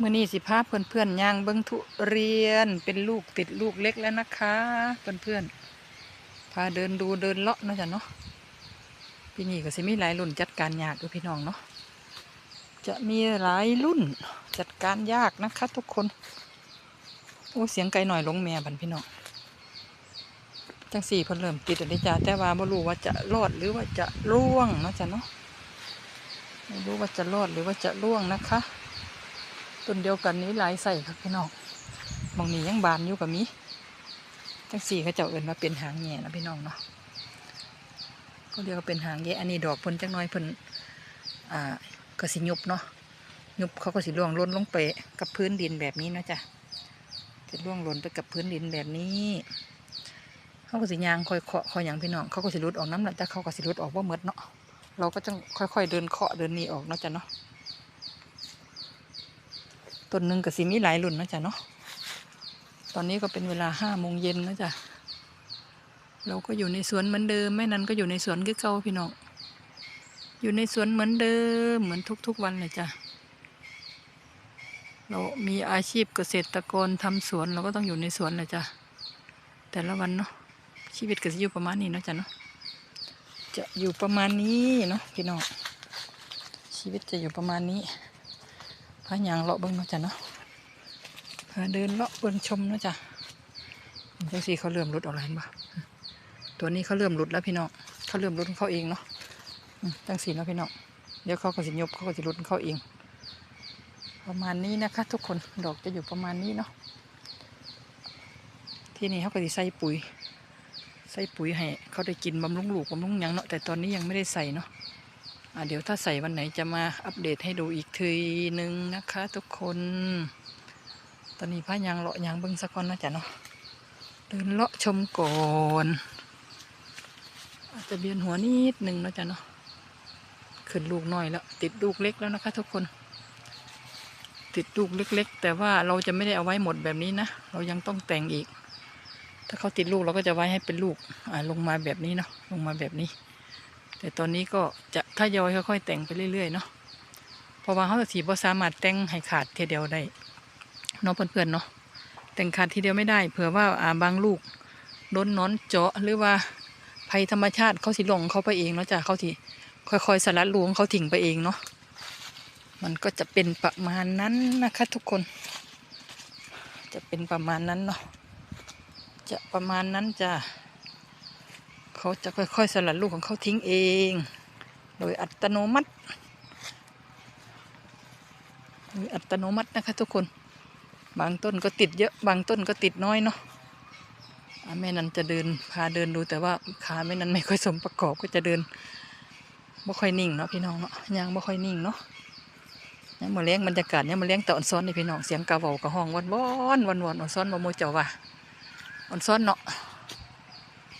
มื่อนี้สิพาเพื่อนเพื่อนๆย่างเบิ้งทุเรียนเป็นลูกติดลูกเล็กแล้วนะคะเพื่อนเพื่อนๆพาเดินดูเดินเลาะเนาะจ้ะเนาะปีนี้ก็สิมีหลายรุ่นจัดการยากด้วยพี่น้องเนาะจะมีหลายรุ่นจัดการยากนะคะทุกคนโอ้เสียงไก่หน่อยลงแม่บันพี่น้องจังสี่เพิ่นเริ่มติดอนนี้จ้าแต่ว่าไม่รู้ว่าจะรอดหรือว่าจะร่วงเนาะจ้ะเนาะไม่รู้ว่าจะรอดหรือว่าจะร่วงนะคะ ต้นเดียวกันนี้หลายใส่ครับพี่น้องมองนี้ยังบานอยู่กับมีจังสี่เขาเจ้าเอินมาเป็นหางแง่นะพี่น้องเนาะก็เรียกว่าเป็นหางแง่อันนี้ดอกเพิ่นจังน้อยเพิ่นอ่าก็สิยุบเนาะยุบเขาก็สิล่วงล้นลงไปกับพื้นดินแบบนี้นะจ๊ะจะล่วงล่นไปกับพื้นดินแบบนี้เขาก็สิยางคอยเคาะคอยหยังพี่น้องเขาก็สิรุดออกน้ำหนักแต่เขาก็สิรุดออกว่าเมดเนาะเราก็ต้องค่อยๆเดินเคาะเดินนี่ออกเนาะจ๊ะเนาะ ต้นหนึ่งก็สิมีหลายรุ่นนะจ๊ะเนาะตอนนี้ก็เป็นเวลาห้าโมงเย็นนะจ๊ะเราก็อยู่ในสวนเหมือนเดิมแม่นั้นก็อยู่ในสวนคือเก่าพี่น้องอยู่ในสวนเหมือนเดิมเหมือนทุกๆวันเลยจ้ะเรามีอาชีพเกษตรกรทำสวนเราก็ต้องอยู่ในสวนเลยจ้ะแต่ละวันเนาะชีวิตก็จะอยู่ประมาณนี้เนาะจ้ะเนาะจะอยู่ประมาณนี้เนาะพี่น้องชีวิตจะอยู่ประมาณนี้ พายางเลาะเบิ้งเนาะจ้ะเนาะพาเดินเลาะเบิ้งชมเนาะจ้ะจังสีเขาเริ่มรุดออกแล้วเห็นปะตัวนี้เขาเริ่มรุดแล้วพี่น้องเขาเริ่มรุดเขาเองเนาะอืมจังสีเนาะพี่น้องเดี๋ยวเขาก็สิยบเขาก็สิรุดเขาเอง ประมาณนี้นะคะ ทุกคนดอกจะอยู่ประมาณนี้เนาะที่นี่เขาก็สิใส่ปุ๋ยใส่ปุ๋ยให้เขาได้กินบำรุงลูกบำรุงยังเนาะแต่ตอนนี้ยังไม่ได้ใส่เนาะ เดี๋ยวถ้าใส่วันไหนจะมาอัปเดตให้ดูอีกทีหนึ่งนะคะ ทุกคน ตอนนี้พายางเลาะยางเบิ้งสักก่อนนะจ๊ะเนาะเดินเลาะชมก่อนอาจจะเบียนหัวนิดหนึ่งนะจ๊ะเนาะขึ้นลูกน้อยแล้ว ติดลูกเล็กแล้วนะคะ ทุกคน ติดลูกเล็ก ๆ แต่ว่าเราจะไม่ได้เอาไว้หมดแบบนี้นะ เรายังต้องแต่งอีก ถ้าเขาติดลูกเราก็จะไว้ให้เป็นลูกลงมาแบบนี้เนาะลงมาแบบนี้ แต่ตอนนี้ก็จะทยอยค่อยๆแต่งไปเรื่อยๆเนาะเพราะว่าเขาสีบ่สามารถแต่งให้ขาดทีเดียวได้เนาะเพื่อนๆเนาะแต่งขาดทีเดียวไม่ได้เผื่อว่าอาบางลูกโดนหนอนเจาะหรือว่าภัยธรรมชาติเขาสิลงเขาไปเองเนาะจ้ะเขาสิค่อยๆสลัดลูกของเขาทิ้งไปเองเนาะมันก็จะเป็นประมาณนั้นนะคะทุกคน จะเป็นประมาณนั้นเนาะจะประมาณนั้นจ้ะ เขาจะค่อยๆสลัดลูกของเขาทิ้งเอง โดยอัตโนมัติโดยอัตโนมัตินะคะทุกคน บางต้นก็ติดเยอะบางต้นก็ติดน้อยเนาะแม่นันจะเดินพาเดินดูแต่ว่าขาแม่นันไม่ค่อยสมประกอบก็จะเดินบ่ค่อยนิ่งเนาะพี่น้องเนาะยังบ่ค่อยนิ่งเนาะยังมาเลี้ยงบรรยากาศยังมาเลี้ยงตะอ่อนซ้อนนี่พี่น้องเสียงกาเวากระห้องวันวอนวันวอนอ่อนซ้อนบ่โมเจ้าว่าอ่อนซ้อนเนาะ